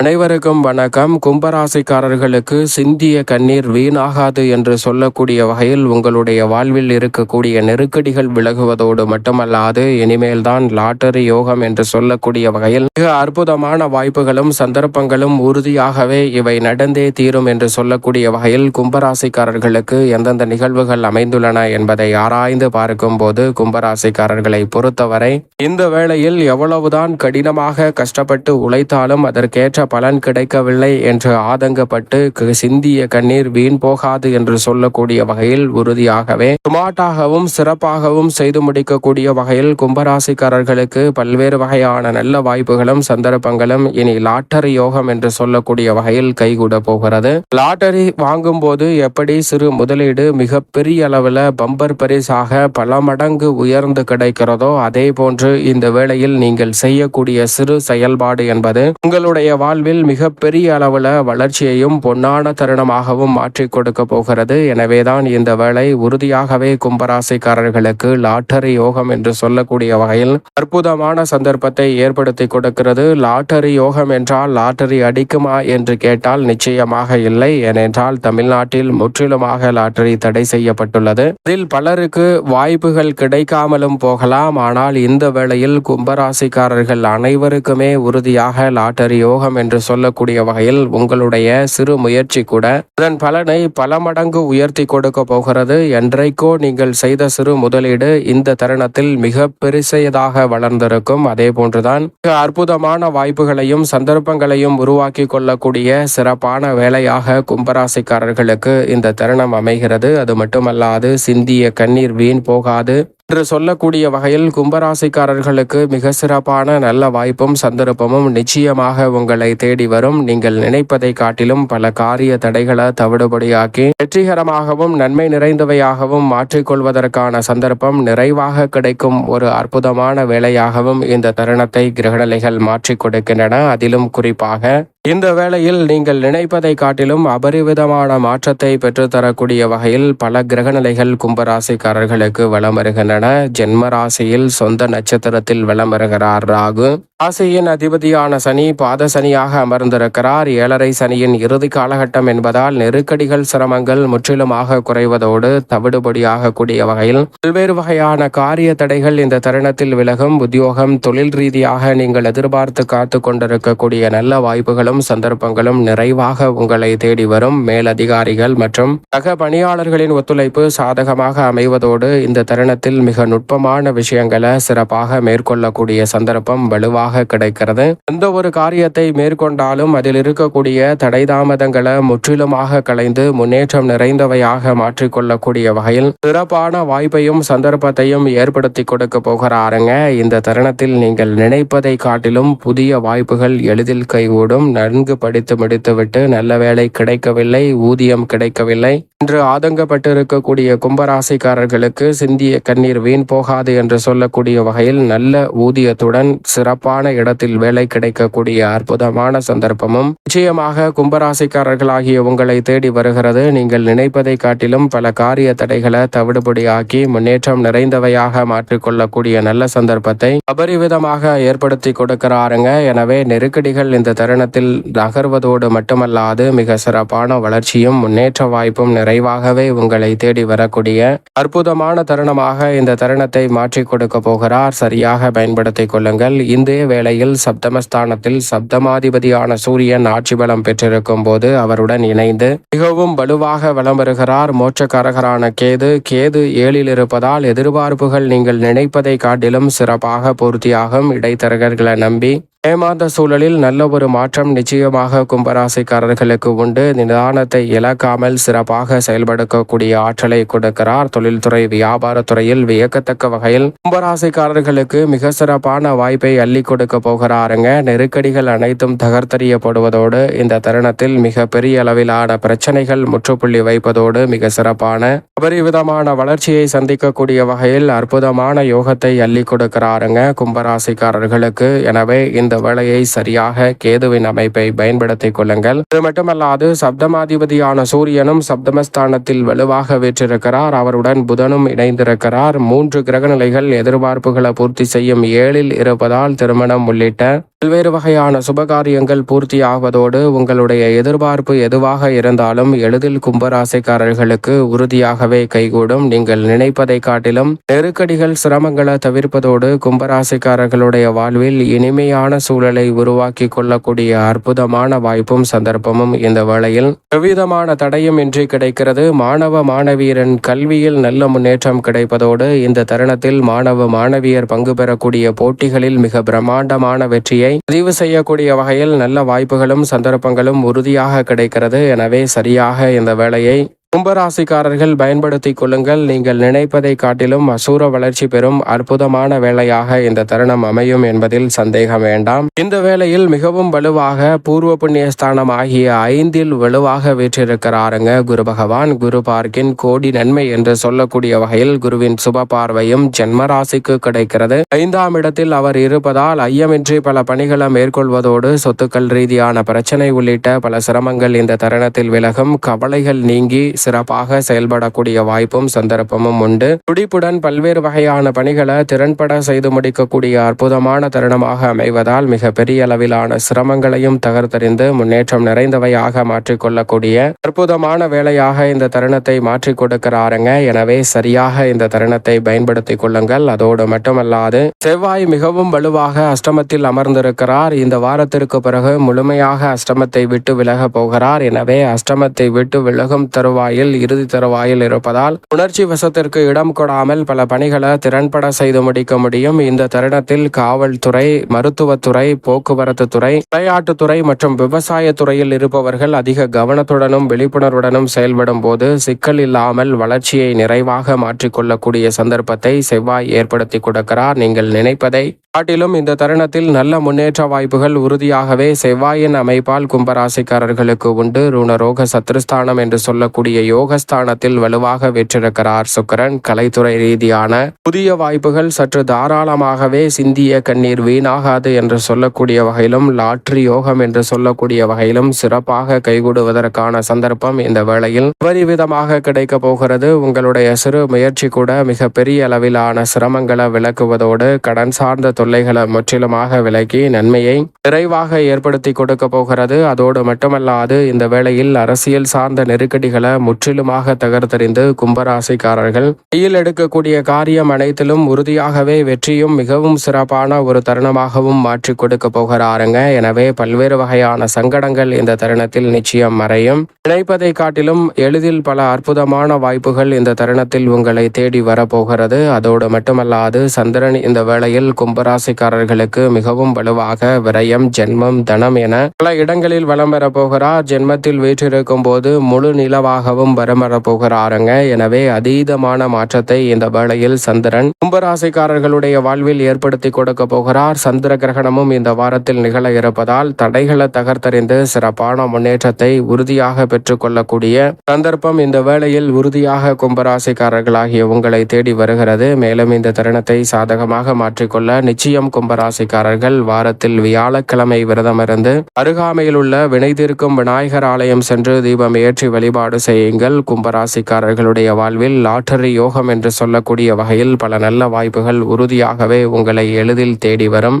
அனைவருக்கும் வணக்கம். கும்பராசிக்காரர்களுக்கு சிந்திய கண்ணீர் வீணாகாது என்று சொல்லக்கூடிய வகையில் உங்களுடைய வாழ்வில் இருக்கக்கூடிய நெருக்கடிகள் விலகுவதோடு மட்டுமல்லாது இனிமேல் தான் லாட்டரி யோகம் என்று சொல்லக்கூடிய வகையில் மிக அற்புதமான வாய்ப்புகளும் சந்தர்ப்பங்களும் உறுதியாகவே இவை நடந்தே தீரும் என்று சொல்லக்கூடிய வகையில் கும்பராசிக்காரர்களுக்கு எந்தெந்த நிகழ்வுகள் அமைந்துள்ளன என்பதை ஆராய்ந்து பார்க்கும் போது கும்பராசிக்காரர்களை பொறுத்தவரை இந்த வேளையில் எவ்வளவுதான் கடினமாக கஷ்டப்பட்டு உழைத்தாலும் அதற்கேற்ற பலன் கிடைக்கவில்லை என்று ஆதங்கப்பட்டு சிந்திய கண்ணீர் வீண் போகாது என்று சொல்லக்கூடிய வகையில் உறுதியாகவே சுமாட்டாகவும் சிறப்பாகவும் செய்து முடிக்கக்கூடிய வகையில் கும்பராசிக்காரர்களுக்கு பல்வேறு வகையான நல்ல வாய்ப்புகளும் சந்தர்ப்பங்களும் இனி லாட்டரி யோகம் என்று சொல்லக்கூடிய வகையில் கைகூட போகிறது. லாட்டரி வாங்கும் போது எப்படி சிறு முதலீடு மிக பெரிய அளவில் பம்பர் பரிசாக பல மடங்கு உயர்ந்து கிடைக்கிறதோ அதே போன்று இந்த வேளையில் நீங்கள் செய்யக்கூடிய சிறு செயல்பாடு என்பது உங்களுடைய வாழ்வில் மிக பெரிய அளவில் வளர்ச்சியையும் பொன்னான தருணமாகவும் மாற்றிக் கொடுக்க போகிறது. எனவேதான் இந்த வேளை உறுதியாகவே கும்பராசிக்காரர்களுக்கு லாட்டரி யோகம் என்று சொல்லக்கூடிய வகையில் அற்புதமான சந்தர்ப்பத்தை ஏற்படுத்தி கொடுக்கிறது. லாட்டரி யோகம் என்றால் லாட்டரி அடிக்குமா என்று கேட்டால் நிச்சயமாக இல்லை. ஏனென்றால் தமிழ்நாட்டில் முற்றிலுமாக லாட்டரி தடை செய்யப்பட்டுள்ளது. இதில் பலருக்கு வாய்ப்புகள் கிடைக்காமலும் போகலாம். ஆனால் இந்த வேளையில் கும்பராசிக்காரர்கள் அனைவருக்குமே உறுதியாக லாட்டரி யோகம் என்று என்று சொல்லக்கூடிய வகையில் உங்களுடைய சிறு முயற்சி கூட அதன் பலனை பல மடங்கு உயர்த்தி கொடுக்க போகிறது. என்றைக்கோ நீங்கள் செய்த சிறு முதலீடு இந்த தருணத்தில் மிக பெருசையதாக வளர்ந்திருக்கும். அதே போன்றுதான் மிக அற்புதமான வாய்ப்புகளையும் சந்தர்ப்பங்களையும் உருவாக்கி கொள்ளக்கூடிய சிறப்பான வேலையாக கும்பராசிக்காரர்களுக்கு இந்த தருணம் அமைகிறது. அது மட்டுமல்லாது சிந்திய கண்ணீர் வீண் போகாது. என்று சொல்லக்கூடிய வகையில் கும்பராசிக்காரர்களுக்கு மிக சிறப்பான நல்ல வாய்ப்பும் சந்தர்ப்பமும் நிச்சயமாக உங்களை தேடி வரும். நீங்கள் நினைப்பதை காட்டிலும் பல காரிய தடைகளை தவிடுபடியாக்கி வெற்றிகரமாகவும் நன்மை நிறைந்தவையாகவும் மாற்றிக்கொள்வதற்கான சந்தர்ப்பம் நிறைவாக கிடைக்கும் ஒரு அற்புதமான வேலையாகவும் இந்த தருணத்தை கிரகநிலைகள் மாற்றிக் கொடுக்கின்றன. அதிலும் குறிப்பாக இந்த வேளையில் நீங்கள் நினைப்பதை காட்டிலும் அபரிவிதமான மாற்றத்தை பெற்றுத்தரக்கூடிய வகையில் பல கிரகநிலைகள் கும்பராசிக்காரர்களுக்கு வலம் வருகின்றன ஜென்ம ராசியில் சொந்த நட்சத்திரத்தில் வலம் வருகிறார் ராகு. ராசியின் அதிபதியான சனி பாத சனியாக அமர்ந்திருக்கிறார். ஏழரை சனியின் இறுதி காலகட்டம் என்பதால் நெருக்கடிகள் சிரமங்கள் முற்றிலுமாக குறைவதோடு தவிடுபடியாக கூடிய வகையில் பல்வேறு வகையான காரிய தடைகள் இந்த தருணத்தில் விலகும். உத்தியோகம் தொழில் ரீதியாக நீங்கள் எதிர்பார்த்து காத்து கொண்டிருக்கக்கூடிய நல்ல வாய்ப்புகளும் சந்தர்ப்பங்களும் நிறைவாக உங்களை தேடி வரும் மேலதிகாரிகள் மற்றும் சக பணியாளர்களின் ஒத்துழைப்பு சாதகமாக அமைவதோடு இந்த தருணத்தில் மிக நுட்பமான விஷயங்களை சிறப்பாக மேற்கொள்ளக்கூடிய சந்தர்ப்பம் வலுவாக கிடைக்கிறது. எந்த ஒரு காரியத்தை மேற்கொண்டாலும் அதில் இருக்கக்கூடிய தடை தாமதங்களை முற்றிலுமாக களைந்து முன்னேற்றம் நிறைந்தவையாக மாற்றிக்கொள்ளக்கூடிய வகையில் சிறப்பான வாய்ப்பையும் சந்தர்ப்பத்தையும் ஏற்படுத்தி கொடுக்க போகிறாருங்க இந்த தருணத்தில் நீங்கள் நினைப்பதை காட்டிலும் புதிய வாய்ப்புகள் எளிதில் கைகூடும். நன்கு படித்து முடித்துவிட்டு நல்ல வேலை கிடைக்கவில்லை ஊதியம் கிடைக்கவில்லை. என்று ஆதங்கப்பட்டு இருக்கக்கூடிய கும்பராசிக்காரர்களுக்கு சிந்திய கண்ணீர் வீண் போகாது என்று சொல்லக்கூடிய வகையில் நல்ல ஊதியத்துடன் சிறப்பான இடத்தில் வேலை கிடைக்கக்கூடிய அற்புதமான சந்தர்ப்பமும் நிச்சயமாக கும்பராசிக்காரர்களாகிய உங்களை தேடி வருகிறது. நீங்கள் நினைப்பதை காட்டிலும் பல காரிய தடைகளை தவிடுபடியாக்கி முன்னேற்றம் நிறைந்தவையாக மாற்றிக்கொள்ளக்கூடிய நல்ல சந்தர்ப்பத்தை அபரிவிதமாக ஏற்படுத்தி கொடுக்கிறாருங்க. எனவே நெருக்கடிகள் இந்த தருணத்தில் நகர்வதோடு மட்டுமல்லாது மிக சிறப்பான வளர்ச்சியும் முன்னேற்ற வாய்ப்பும் நிறைவாகவே உங்களை தேடி வரக்கூடிய அற்புதமான தருணமாக இந்த தருணத்தை மாற்றிக் கொடுக்க போகிறார். சரியாக பயன்படுத்திக் கொள்ளுங்கள். இந்த வேளையில் சப்தமஸ்தானத்தில் சப்தமாதிபதியான சூரியன் ஆட்சி பலம் பெற்றிருக்கும் போது அவருடன் இணைந்து மிகவும் வலுவாக வலம் வருகிறார். மோட்சக்காரகரான கேது கேது ஏழில் இருப்பதால் எதிர்பார்ப்புகள் நீங்கள் நினைப்பதை காட்டிலும் சிறப்பாக பூர்த்தியாகும். இடைத்தரகர்களை நம்பி ஏமாந்த சூழலில் நல்ல ஒரு மாற்றம் நிச்சயமாக கும்பராசிக்காரர்களுக்கு உண்டு. நிதானத்தை இழக்காமல் சிறப்பாக செயல்படுத்தக்கூடிய ஆற்றலை கொடுக்கிறார் தொழில்துறை வியாபாரத்துறையில் வியக்கத்தக்க வகையில். கும்பராசிக்காரர்களுக்கு மிக சிறப்பான வாய்ப்பை அள்ளி கொடுக்க போகிறாருங்க. நெருக்கடிகள் அனைத்தும் தகர்த்தறியப்படுவதோடு இந்த தருணத்தில் மிக பெரிய அளவிலான பிரச்சனைகள் முற்றுப்புள்ளி வைப்பதோடு மிக சிறப்பான அபரிவிதமான வளர்ச்சியை சந்திக்கக்கூடிய வகையில் அற்புதமான யோகத்தை அள்ளி கொடுக்கிறாருங்க கும்பராசிக்காரர்களுக்கு. எனவே இந்த வேளையை சரியாக கேதுவின் அமைப்பை பயன்படுத்திக் கொள்ளுங்கள். இது மட்டுமல்லாது சப்தமாதிபதியான சூரியனும் சப்தமஸ்தானத்தில் வலுவாக வீற்றிருக்கிறார். அவருடன் புதனும் இணைந்திருக்கிறார். மூன்று கிரகநிலைகள் எதிர்பார்ப்புகளை பூர்த்தி செய்யும் ஏழில் இருப்பதால் திருமணம் உள்ளிட்ட பல்வேறு வகையான சுபகாரியங்கள் பூர்த்தியாவதோடு உங்களுடைய எதிர்பார்ப்பு எதுவாக இருந்தாலும் எளிதில் கும்பராசிக்காரர்களுக்கு உறுதியாகவே கைகூடும். நீங்கள் நினைப்பதை காட்டிலும் நெருக்கடிகள் சிரமங்களை தவிர்ப்பதோடு கும்பராசிக்காரர்களுடைய வாழ்வில் இனிமையான சூழலை உருவாக்கி கொள்ளக்கூடிய அற்புதமான வாய்ப்பும் சந்தர்ப்பமும் இந்த வேளையில் எவ்விதமான தடையும் இன்றி கிடைக்கிறது. மாணவ மாணவியரின் கல்வியில் நல்ல முன்னேற்றம் கிடைப்பதோடு இந்த தருணத்தில் மாணவ மாணவியர் பங்கு பெறக்கூடிய போட்டிகளில் மிக பிரம்மாண்டமான வெற்றியை பதிவு செய்யக்கூடிய வகையில் நல்ல வாய்ப்புகளும் சந்தர்ப்பங்களும் உறுதியாக கிடைக்கிறது. எனவே சரியாக இந்த வேலையை கும்பராசிக்காரர்கள் பயன்படுத்திக் கொள்ளுங்கள். நீங்கள் நினைப்பதை காட்டிலும் அசூர வளர்ச்சி பெறும் அற்புதமான வேலையாக இந்த தருணம் அமையும் என்பதில் சந்தேகம் வேண்டாம். இந்த வேளையில் மிகவும் வலுவாக பூர்வ புண்ணிய ஸ்தானம் ஆகிய ஐந்தில் வலுவாக வீற்றிருக்கிறாருங்க குரு பகவான். குரு பார்க்கின் கோடி நன்மை என்று சொல்லக்கூடிய வகையில் குருவின் சுப பார்வையும் ஜென்மராசிக்கு கிடைக்கிறது. ஐந்தாம் இடத்தில் அவர் இருப்பதால் ஐயமின்றி பல பணிகளை மேற்கொள்வதோடு சொத்துக்கள் ரீதியான பிரச்சனை உள்ளிட்ட பல சிரமங்கள் இந்த தருணத்தில் விலகும். கவலைகள் நீங்கி சிறப்பாக செயல்படக்கூடிய வாய்ப்பும் சந்தர்ப்பமும் உண்டு. துடிப்புடன் பல்வேறு வகையான பணிகளை திறன்பட செய்து முடிக்கக்கூடிய அற்புதமான தருணமாக அமைவதால் மிக பெரிய அளவிலான சிரமங்களையும் தகர்த்தறிந்து முன்னேற்றம் நிறைந்தவையாக மாற்றிக்கொள்ளக்கூடிய அற்புதமான வேலையாக இந்த தருணத்தை மாற்றி கொடுக்கிறாருங்க. எனவே சரியாக இந்த தருணத்தை பயன்படுத்திக் கொள்ளுங்கள். அதோடு மட்டுமல்லாது செவ்வாய் மிகவும் வலுவாக அஷ்டமத்தில் அமர்ந்திருக்கிறார். இந்த வாரத்திற்கு பிறகு முழுமையாக அஷ்டமத்தை விட்டு விலக போகிறார். எனவே அஷ்டமத்தை விட்டு விலகும் தருவாயில் இறுதி தருவாயில் இருப்பதால் உணர்ச்சி வசத்திற்கு இடம் கொடாமல் பல பணிகளை திறன்பட செய்து முடிக்க முடியும். இந்த தருணத்தில் காவல்துறை மருத்துவத்துறை போக்குவரத்து துறை விளையாட்டுத்துறை மற்றும் விவசாய துறையில் இருப்பவர்கள் அதிக கவனத்துடனும் விழிப்புணர்வுடனும் செயல்படும் போது சிக்கல் இல்லாமல் வளர்ச்சியை நிறைவாக மாற்றிக்கொள்ளக்கூடிய சந்தர்ப்பத்தை செவ்வாய் ஏற்படுத்தி கொடுக்கிறார். நீங்கள் நினைப்பதை காட்டிலும் இந்த தருணத்தில் நல்ல முன்னேற்ற வாய்ப்புகள் உறுதியாகவே செவ்வாயின் அமைப்பால் கும்பராசிக்காரர்களுக்கு உண்டு. ருணரோக சத்ருஸ்தானம் என்று சொல்லக்கூடிய யோகஸ்தானத்தில் வலுவாக வெற்றிருக்கிறார் சுக்கரன். கலைத்துறை ரீதியான புதிய வாய்ப்புகள் சற்று தாராளமாகவே சிந்திய கண்ணீர் வீணாகாது என்று சொல்லக்கூடிய வகையிலும் லாட்ரி யோகம் என்று சொல்லக்கூடிய வகையிலும் சிறப்பாக கைகூடுவதற்கான சந்தர்ப்பம் இந்த வேளையில் விபரிவிதமாக கிடைக்க போகிறது. உங்களுடைய சிறு முயற்சி கூட மிக பெரிய அளவிலான சிரமங்களை விளக்குவதோடு கடன் சார்ந்த தொல்லைகளை முற்றிலுமாக விலக்கி நன்மையை விரைவாக ஏற்படுத்தி கொடுக்க போகிறது. அதோடு மட்டுமல்லாது இந்த வேளையில் அரசியல் சார்ந்த நெருக்கடிகளை முற்றிலுமாக தகர்த்தறிந்து கும்பராசிக்காரர்கள் கையில் எடுக்கக்கூடிய காரியம் அனைத்திலும் உறுதியாகவே வெற்றியும் மிகவும் சிறப்பான ஒரு தருணமாகவும் மாற்றி கொடுக்க போகிறாருங்க. எனவே பல்வேறு வகையான சங்கடங்கள் இந்த தருணத்தில் நிச்சயம் மறையும். நினைப்பதை காட்டிலும் எளிதில் பல அற்புதமான வாய்ப்புகள் இந்த தருணத்தில் உங்களை தேடி வரப்போகிறது. அதோடு மட்டுமல்லாது சந்திரன் இந்த வேளையில் கும்பராசிக்காரர்களுக்கு மிகவும் வலுவாக விரயம் ஜென்மம் தனம் என பல இடங்களில் வலம் பெற போகிறார். ஜென்மத்தில் வீற்றிருக்கும் போது முழு நிலவாகவும் வரம் வரப் போகிறாருங்க. எனவே அதீதமான மாற்றத்தை இந்த வேளையில் சந்திரன் கும்பராசிக்காரர்களுடைய வாழ்வில் ஏற்படுத்தி கொடுக்க போகிறார். சந்திர கிரகணமும் இந்த வாரத்தில் நிகழ இருப்பதால் தடைகளை தகர்த்தறிந்து சிறப்பான முன்னேற்றத்தை உறுதியாக பெற்றுக்கொள்ளக்கூடிய சந்தர்ப்பம் இந்த வேளையில் உறுதியாக கும்பராசிக்காரர்களாகிய உங்களை தேடி வருகிறது. மேலும் இந்த தருணத்தை சாதகமாக மாற்றிக்கொள்ள நிச்சயம் கும்பராசிக்காரர்கள் வாரத்தில் வியாழக்கிழமை விரதமிருந்து அருகாமையில் உள்ள வினை தீர்க்கும் விநாயகர் ஆலயம் சென்று தீபம் ஏற்றி வழிபாடு செய்யுங்கள். கும்பராசிக்காரர்களுடைய வாழ்வில் லாட்டரி யோகம் என்று சொல்லக்கூடிய வகையில் பல நல்ல வாய்ப்புகள் உறுதியாகவே உங்களை எளிதில் தேடி வரும்.